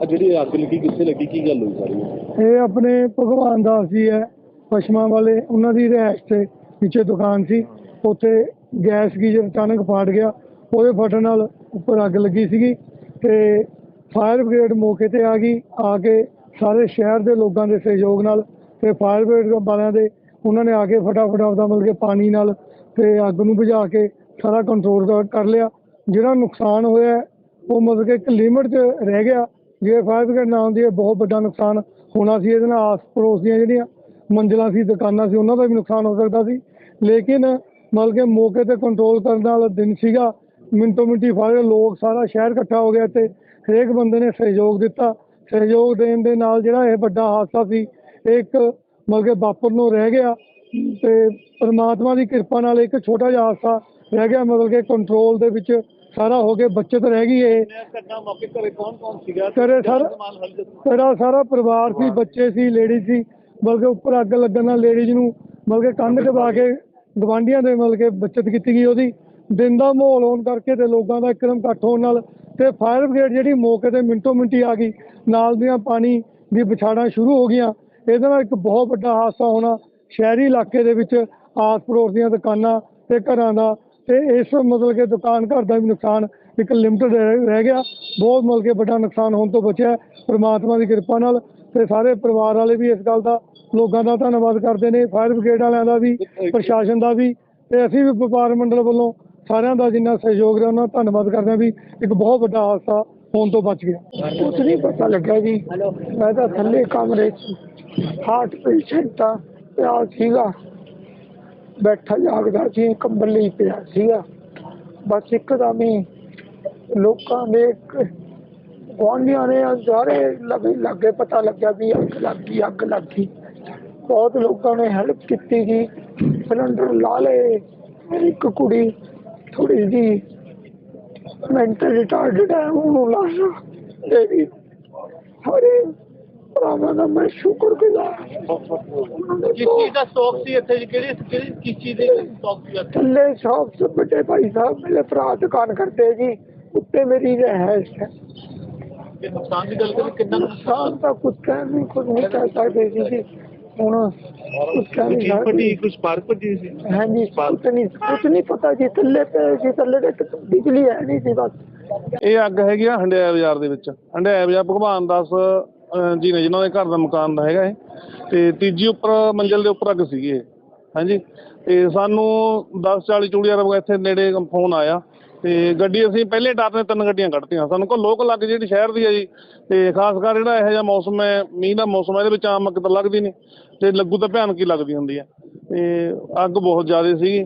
ਜਿਹੜੀ ਅੱਗ ਲੱਗੀ, ਕਿੱਥੇ ਲੱਗੀ? ਕੀ ਗੱਲ ਹੋਈ ਸਾਰੀ? ਇਹ ਆਪਣੇ ਭਗਵਾਨ ਦਾਸ ਜੀ ਹੈ ਪਸ਼ਮਾ ਵਾਲੇ, ਉਹਨਾਂ ਦੀ ਰਿਹਾਇਸ਼ ਤੇ ਪਿੱਛੇ ਦੁਕਾਨ ਸੀ। ਉੱਥੇ ਗੈਸ ਗੀਜ਼ਰ ਅਚਾਨਕ ਫਾਟ ਗਿਆ, ਉਹਦੇ ਫਟਣ ਨਾਲ ਉੱਪਰ ਅੱਗ ਲੱਗੀ ਸੀਗੀ ਤੇ ਫਾਇਰ ਬ੍ਰਿਗੇਡ ਮੌਕੇ ਤੇ ਆ ਗਈ। ਆ ਕੇ ਸਾਰੇ ਸ਼ਹਿਰ ਦੇ ਲੋਕਾਂ ਦੇ ਸਹਿਯੋਗ ਨਾਲ ਤੇ ਫਾਇਰ ਬ੍ਰਿਗੇਡ ਵਾਲਿਆਂ ਦੇ, ਉਹਨਾਂ ਨੇ ਆ ਕੇ ਫਟਾਫਟ ਆਪਦਾ ਮਤਲਬ ਕਿ ਪਾਣੀ ਨਾਲ ਤੇ ਅੱਗ ਨੂੰ ਬੁਝਾ ਕੇ ਸਾਰਾ ਕੰਟਰੋਲ ਕਰ ਲਿਆ। ਜਿਹੜਾ ਨੁਕਸਾਨ ਹੋਇਆ, ਉਹ ਮਤਲਬ ਕਿ ਇੱਕ ਲਿਮਟ 'ਚ ਰਹਿ ਗਿਆ। ਜੇ ਫਾਇਰ ਬ੍ਰਿਗੇਡ ਨਾ ਆਉਂਦੀ ਹੈ, ਬਹੁਤ ਵੱਡਾ ਨੁਕਸਾਨ ਹੋਣਾ ਸੀ ਇਹਦੇ ਨਾਲ ਆਸ ਪੜੋਸ ਦੀਆਂ ਜਿਹੜੀਆਂ ਮੰਜ਼ਲਾਂ ਸੀ, ਦੁਕਾਨਾਂ ਸੀ, ਉਹਨਾਂ ਦਾ ਵੀ ਨੁਕਸਾਨ ਹੋ ਸਕਦਾ ਸੀ। ਲੇਕਿਨ ਮਤਲਬ ਕਿ ਮੌਕੇ ਤੇ ਕੰਟਰੋਲ ਕਰਨ ਵਾਲਾ ਦਿਨ ਸੀਗਾ। ਮਿੰਟੋ ਮਿੰਟੀ ਫਾਇਰ ਲੋਕ ਸਾਰਾ ਸ਼ਹਿਰ ਇਕੱਠਾ ਹੋ ਗਿਆ ਤੇ ਹਰੇਕ ਬੰਦੇ ਨੇ ਸਹਿਯੋਗ ਦਿੱਤਾ। ਸਹਿਯੋਗ ਦੇਣ ਦੇ ਨਾਲ ਜਿਹੜਾ ਇਹ ਵੱਡਾ ਹਾਦਸਾ ਸੀ, ਇਹ ਇੱਕ ਮਤਲਬ ਕਿ ਵਾਪਰ ਨੂੰ ਰਹਿ ਗਿਆ ਤੇ ਪਰਮਾਤਮਾ ਦੀ ਕਿਰਪਾ ਨਾਲ ਇੱਕ ਛੋਟਾ ਜਿਹਾ ਹਾਦਸਾ ਰਹਿ ਗਿਆ। ਮਤਲਬ ਕਿ ਕੰਟਰੋਲ ਦੇ ਵਿੱਚ ਸਾਰਾ ਹੋ ਕੇ ਬਚਤ ਰਹਿ ਗਈ ਇਹ ਘਟਨਾ ਮੌਕੇ ਘਰੇ ਕੌਣ ਕੌਣ ਸੀਗਾ? ਘਰੇ ਸਰ ਮੇਰਾ ਸਾਰਾ ਪਰਿਵਾਰ ਸੀ ਬੱਚੇ ਸੀ ਲੇਡੀ ਸੀ। ਬਲਕਿ ਉੱਪਰ ਅੱਗ ਲੱਗਣ ਨਾਲ ਲੇਡੀਜ਼ ਨੂੰ ਬਲਕਿ ਕੰਧ ਦਬਾ ਕੇ ਗਵਾਂਢੀਆਂ ਦੇ ਮਤਲਬ ਕਿ ਬਚਤ ਕੀਤੀ ਗਈ ਉਹਦੀ। ਦਿਨ ਦਾ ਮਾਹੌਲ ਹੋਣ ਕਰਕੇ ਤੇ ਲੋਕਾਂ ਦਾ ਇੱਕਦਮ ਇਕੱਠ ਹੋਣ ਨਾਲ ਤੇ ਫਾਇਰ ਬ੍ਰਿਗੇਡ ਜਿਹੜੀ ਮੌਕੇ ਤੇ ਮਿੰਟੋ ਮਿੰਟੀ ਆ ਗਈ। ਨਾਲ ਦੀਆਂ ਪਾਣੀ ਦੀ ਵਿਛਾੜਾਂ ਸ਼ੁਰੂ ਹੋ ਗਈਆਂ। ਇਹਦੇ ਨਾਲ ਇੱਕ ਬਹੁਤ ਵੱਡਾ ਹਾਦਸਾ ਹੋਣਾ ਸ਼ਹਿਰੀ ਇਲਾਕੇ ਦੇ ਵਿੱਚ ਆਸ ਪੜੋਸ ਦੀਆਂ ਦੁਕਾਨਾਂ ਤੇ ਘਰਾਂ ਦਾ ਤੇ ਇਸ ਮਤਲਬ ਕਿ ਦੁਕਾਨ ਘਰ ਦਾ ਵੀ ਨੁਕਸਾਨ ਇੱਕ ਲਿਮਟਡ ਰਹਿ ਗਿਆ। ਬਹੁਤ ਮਤਲਬ ਕਿ ਵੱਡਾ ਨੁਕਸਾਨ ਹੋਣ ਤੋਂ ਬਚਿਆ ਪ੍ਰਮਾਤਮਾ ਦੀ ਕਿਰਪਾ ਨਾਲ ਤੇ ਸਾਰੇ ਪਰਿਵਾਰ ਵਾਲੇ ਵੀ ਇਸ ਗੱਲ ਦਾ ਲੋਕਾਂ ਦਾ ਧੰਨਵਾਦ ਕਰਦੇ ਨੇ ਫਾਇਰ ਬ੍ਰਿਗੇਡ ਵਾਲਿਆਂ ਦਾ ਵੀ, ਪ੍ਰਸ਼ਾਸਨ ਦਾ ਵੀ ਤੇ ਅਸੀਂ ਵੀ ਵਪਾਰ ਮੰਡਲ ਵੱਲੋਂ ਸਾਰਿਆਂ ਦਾ ਜਿੰਨਾ ਸਹਿਯੋਗ ਰਿਹਾ ਉਹਨਾਂ ਦਾ ਧੰਨਵਾਦ ਕਰਦੇ ਹਾਂ ਵੀ ਇੱਕ ਬਹੁਤ ਵੱਡਾ ਹਾਦਸਾ ਹੋਣ ਤੋਂ ਬਚ ਗਿਆ। ਕੁਝ ਨਹੀਂ ਪਤਾ ਲੱਗਾ ਜੀ। ਮੈਂ ਤਾਂ ਥੱਲੇ ਕਮਰੇ 'ਚ ਹਾਰਟ ਪੇਸ਼ੈਂਟ ਤਾਂ ਪਿਆ ਸੀਗਾ। ਬੈਠਾ ਜਾਗਦਾ ਸੀ ਕੰਬਲ ਲਈ ਪਿਆ ਸੀਗਾ। ਬਸ ਇੱਕਦਮ ਹੀ ਲੋਕਾਂ ਦੇ ਗੁਆਂਢੀਆਂ ਨੇ ਸਾਰੇ ਲੱਗੇ ਲੱਗੇ ਪਤਾ ਲੱਗਿਆ ਵੀ ਅੱਗ ਲੱਗ ਗਈ, ਅੱਗ ਲੱਗ ਗਈ। ਬਹੁਤ ਲੋਕਾਂ ਨੇ ਹੈਲਪ ਕੀਤੀ ਜੀ। ਸਿਲੰਡਰ ਲਾ ਲਏ। ਇੱਕ ਕੁੜੀ ਥੋੜੀ ਜੀ ਮੈਂਟਲ ਰਿਟਾਰਡਡ ਹੈ, ਉਹਨੂੰ ਲਾਸ਼ਾ ਦੇ ਵੀ ਉਹਨਾਂ ਦਾ ਮੈਂ ਸ਼ੁਕਰਗੁਜ਼ਾਰ ਕਿਸ ਚੀਜ਼ ਦਾ ਸੀ ਇੱਥੇ? ਜੀ ਕਿਸ ਚੀਜ਼ ਦੇ ਸ਼ੌਕ ਸੀ ਇੱਥੇ ਕਰਦੇ ਜੀ ਉੱਤੇ ਮੇਰੀ ਰਹਿਸ਼ ਹੈ। ਤੇ ਨੁਕਸਾਨ ਦੀ ਗੱਲ ਕਰੀ ਕਿੰਨਾ ਨੁਕਸਾਨ? ਤਾਂ ਕੁਝ ਕਹਿ ਨਹੀਂ ਨਹੀਂ ਕਹਿ ਜੀ ਕੁਝ ਪਾਰਕ ਪੱਟੀ ਸੀ? ਹਾਂਜੀ ਕੁਝ ਨਹੀਂ ਕੁਝ ਨਹੀਂ ਪਤਾ ਜੀ ਥੱਲੇ ਪਏ ਜੀ ਥੱਲੇ ਤੇ ਬਿਜਲੀ ਹੈ ਨਹੀਂ ਸੀ ਬਸ। ਇਹ ਅੱਗ ਹੈਗੀ ਆ ਹੰਡਿਆ ਬਾਜ਼ਾਰ ਦੇ ਵਿੱਚ। ਹੰਡਿਆਇਆ ਬਾਜ਼ਾਰ ਭਗਵਾਨ ਦਾਸ ਜੀ ਨੇ ਜਿਨ੍ਹਾਂ ਦੇ ਘਰ ਦਾ ਮਕਾਨ ਦਾ ਹੈਗਾ ਇਹ। ਤੇ ਤੀਜੀ ਉੱਪਰ, ਮੰਜ਼ਲ ਦੇ ਉੱਪਰ ਅੱਗ ਸੀਗੀ ਇਹ। ਹਾਂਜੀ। ਤੇ ਸਾਨੂੰ 10:40 ਚੂੜੀਆਂ ਰਬ ਇੱਥੇ ਨੇੜੇ ਫੋਨ ਆਇਆ। ਤੇ ਗੱਡੀ ਅਸੀਂ ਪਹਿਲੇ ਡਰ ਨੇ ਤਿੰਨ ਗੱਡੀਆਂ ਕੱਢਤੀਆਂ। ਸਾਨੂੰ ਕੋ ਲੋਕ ਲੱਗ ਜਿਹੜੀ ਸ਼ਹਿਰ ਦੀ ਹੈ ਜੀ। ਤੇ ਖਾਸ ਕਰ ਜਿਹੜਾ ਇਹੋ ਜਿਹਾ ਮੌਸਮ ਹੈ, ਮੀਂਹ ਦਾ ਮੌਸਮ ਹੈ, ਇਹਦੇ ਵਿੱਚ ਆਮ ਅੱਗ ਤਾਂ ਲੱਗਦੀ ਨਹੀਂ। ਤੇ ਲੱਗੂ ਤਾਂ ਭਿਆਨਕ ਹੀ ਲੱਗਦੀ ਹੁੰਦੀ ਹੈ ਤੇ ਅੱਗ ਬਹੁਤ ਜ਼ਿਆਦਾ ਸੀਗੀ।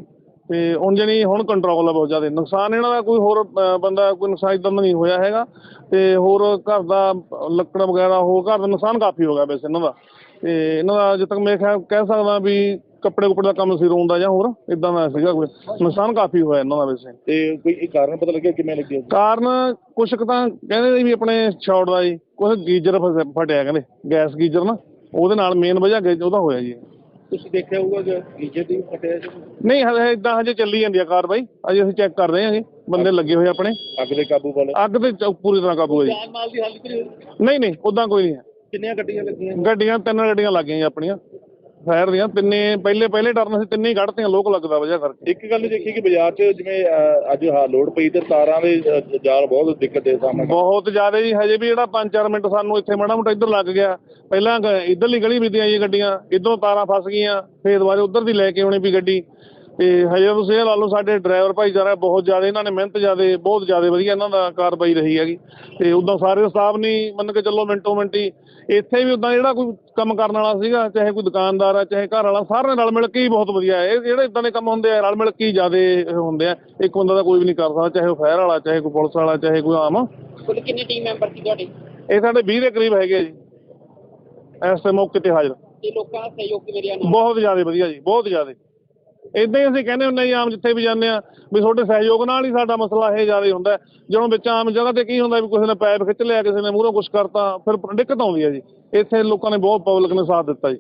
ਤੇ ਹੁਣ ਜਣੀ ਹੁਣ ਕੰਟਰੋਲ ਆ ਬਹੁਤ ਜ਼ਿਆਦਾ। ਨੁਕਸਾਨ ਇਹਨਾਂ ਦਾ ਕੋਈ ਹੋਰ ਬੰਦਾ ਕੋਈ ਨੁਕਸਾਨ ਇਦਾਂ ਦਾ ਨਹੀਂ ਹੋਇਆ ਹੈਗਾ। ਤੇ ਹੋਰ ਘਰ ਦਾ ਲੱਕੜ ਵਗੈਰਾ ਹੋ ਘਰ ਦਾ ਨੁਕਸਾਨ ਕਾਫੀ ਹੋ ਗਿਆ ਵੈਸੇ ਇਹਨਾਂ ਦਾ। ਤੇ ਇਹਨਾਂ ਦਾ ਜਿੱਦ ਤੱਕ ਮੈਂ ਖਿਆਲ ਕਹਿ ਸਕਦਾ ਵੀ ਕੱਪੜੇ ਕੁੱਪੜੇ ਦਾ ਕੰਮ ਸੀ ਰੋਣ ਦਾ ਜਾਂ ਹੋਰ ਇਦਾਂ ਦਾ ਸੀਗਾ ਕੋਈ। ਨੁਕਸਾਨ ਕਾਫੀ ਹੋਇਆ ਇਹਨਾਂ ਦਾ ਵੈਸੇ। ਤੇ ਕੋਈ ਇਹ ਕਾਰਨ ਪਤਾ ਲੱਗਿਆ ਕਿਵੇਂ ਲੱਗਿਆ? ਕਾਰਨ ਕੁਛ ਕੁ ਤਾਂ ਕਹਿੰਦੇ ਵੀ ਆਪਣੇ ਸ਼ਾਰਟ ਦਾ ਜੀ ਕੁਛ ਗੀਜ਼ਰ ਫਟਿਆ ਕਹਿੰਦੇ। ਗੈਸ ਗੀਜ਼ਰ ਨਾ ਉਹਦੇ ਨਾਲ ਮੇਨ ਵਜ੍ਹਾ ਉਹਦਾ ਹੋਇਆ ਜੀ। ਤੁਸੀਂ ਦੇਖਿਆ ਹੋਊਗਾ ਕਿ ਗੀਜੇ ਦੀ ਫਟਿਆ ਨਹੀਂ ਹਜੇ ਇਦਾਂ ਹਜੇ ਚੱਲੀ ਜਾਂਦੀ ਆ ਕਾਰਵਾਈ ਅਜੇ ਅਸੀਂ ਚੈੱਕ ਕਰ ਰਹੇ ਹਾਂ ਜੀ। ਬੰਦੇ ਲੱਗੇ ਹੋਏ ਆਪਣੇ। ਅੱਗ ਦੇ ਕਾਬੂ ਪਾਉਣ ਅੱਗ ਤੇ ਚ- ਪੂਰੀ ਤਰ੍ਹਾਂ ਕਾਬੂ ਹੈ ਜੀ। ਜਾਨ ਮਾਲ ਦੀ ਹਾਲਤ ਕਰੀ ਨਹੀਂ ਨਹੀਂ ਉਦਾਂ ਕੋਈ ਨਹੀਂ ਹੈ। ਕਿੰਨੀਆਂ ਗੱਡੀਆਂ ਲੱਗੀਆਂ? ਗੱਡੀਆਂ ਤਿੰਨ ਗੱਡੀਆਂ ਲੱਗ ਗਈਆਂ ਜੀ ਆਪਣੀਆਂ। ਫਾਇਰ ਦੀਆਂ ਤਿੰਨੇ ਪਹਿਲੇ ਪਹਿਲੇ ਟਰਨ ਸੀ ਤਿੰਨੇ ਹੀ ਕੱਢਤੀਆਂ ਲੋਕ ਲੱਗਦਾ ਵਜ੍ਹਾ ਕਰਕੇ। ਇੱਕ ਗੱਲ ਦੇਖੀ ਕਿ ਬਾਜ਼ਾਰ 'ਚ ਜਿਵੇਂ ਅਹ, ਅੱਜ ਹਾਂ ਲੋਡ ਪਈ ਤੇ ਤਾਰਾਂ ਦੇ ਅਹ, ਜਾਲ ਬਹੁਤ ਦਿੱਕਤ ਦੇ ਸਾਹਮਣੇ। ਬਹੁਤ ਜ਼ਿਆਦਾ ਜੀ ਹਜੇ ਵੀ ਜਿਹੜਾ 5-4 ਮਿੰਟ ਸਾਨੂੰ ਇੱਥੇ ਮਾੜਾ ਮੋਟਾ ਇੱਧਰ ਲੱਗ ਗਿਆ। ਪਹਿਲਾਂ ਗ- ਇੱਧਰਲੀ ਗਲੀ ਵਿੱਦੀਆਂ ਜੀ ਗੱਡੀਆਂ ਇੱਧਰੋਂ ਤਾਰਾਂ ਫਸ ਗਈਆਂ ਫੇਰ ਦੁਬਾਰੇ ਉੱਧਰ ਦੀ ਲੈ ਕੇ ਆਉਣੀ ਵੀ ਗੱਡੀ। ਤੇ ਹਜੇ ਤੁਸੀਂ ਇਹ ਲਾ ਲਓ ਸਾਡੇ ਡਰਾਈਵਰ ਭਾਈਚਾਰਾ ਬਹੁਤ ਜ਼ਿਆਦਾ ਇਹਨਾਂ ਨੇ ਮਿਹਨਤ ਜ਼ਿਆਦਾ ਬਹੁਤ ਜ਼ਿਆਦਾ ਵਧੀਆ ਇਹਨਾਂ ਦਾ ਕਾਰਵਾਈ ਰਹੀ ਹੈਗੀ। ਤੇ ਉਦਾਂ ਸਾਰੇ ਸਟਾਫ ਨਹੀਂ ਮੰਨ ਕੇ ਚੱਲੋ ਮਿੰਟੋ ਮਿੰਟੀ ਇੱਥੇ ਵੀ ਉਦਾਂ ਜਿਹੜਾ ਕੋਈ ਕੰਮ ਕਰਨ ਵਾਲਾ ਸੀਗਾ ਚਾਹੇ ਕੋਈ ਦੁਕਾਨਦਾਰ ਆ ਚਾਹੇ ਘਰ ਵਾਲਾ ਸਾਰਿਆਂ ਨਾਲ ਮਿਲ ਕੇ ਹੀ ਬਹੁਤ ਵਧੀਆ ਇਹ ਜਿਹੜੇ ਇਦਾਂ ਦੇ ਕੰਮ ਹੁੰਦੇ ਆ ਰਲ ਮਿਲ ਕੇ ਹੀ ਜ਼ਿਆਦਾ ਹੁੰਦੇ ਆ। ਇੱਕ ਬੰਦਾ ਤਾਂ ਕੋਈ ਵੀ ਨਹੀਂ ਕਰ ਸਕਦਾ ਚਾਹੇ ਉਹ ਫਾਇਰ ਵਾਲਾ ਚਾਹੇ ਕੋਈ ਪੁਲਿਸ ਵਾਲਾ ਚਾਹੇ ਕੋਈ ਆਮ। ਕੁੱਲ ਕਿੰਨੇ ਟੀਮ ਮੈਂਬਰ ਸੀ ਤੁਹਾਡੇ? ਇਹ ਸਾਡੇ 20 ਦੇ ਕਰੀਬ ਹੈਗੇ ਜੀ। ਇਸ ਮੌਕੇ ਤੇ ਹਾਜ਼ਰ। ਤੇ ਲੋਕਾਂ ਦਾ ਸਹਿਯੋਗ ਕਿਵੇਂ ਰਿਹਾ? ਨਾਲ ਬਹੁਤ ਜ਼ਿਆਦਾ ਵਧੀਆ ਜੀ ਬਹੁਤ ਜ਼ਿਆਦਾ। ਇਦਾਂ ਹੀ ਅਸੀਂ ਕਹਿੰਦੇ ਹੁੰਦੇ ਜੀ, ਆਮ ਜਿੱਥੇ ਵੀ ਜਾਂਦੇ ਆ ਵੀ ਤੁਹਾਡੇ ਸਹਿਯੋਗ ਨਾਲ ਹੀ ਸਾਡਾ ਮਸਲਾ ਇਹ ਜ਼ਿਆਦਾ ਹੁੰਦਾ ਜਦੋਂ ਵਿੱਚ ਆਮ ਜਗ੍ਹਾ ਤੇ ਕੀ ਹੁੰਦਾ ਵੀ ਕਿਸੇ ਨੇ ਪੈਪ ਖਿੱਚ ਲਿਆ, ਕਿਸੇ ਨੇ ਮੂਹਰੋਂ ਕੁਝ ਕਰਤਾ, ਫਿਰ ਦਿੱਕਤ ਆਉਂਦੀ ਹੈ ਜੀ। ਇੱਥੇ ਲੋਕਾਂ ਨੇ ਬਹੁਤ ਪਬਲਿਕ ਨੇ ਸਾਥ ਦਿੱਤਾ ਜੀ।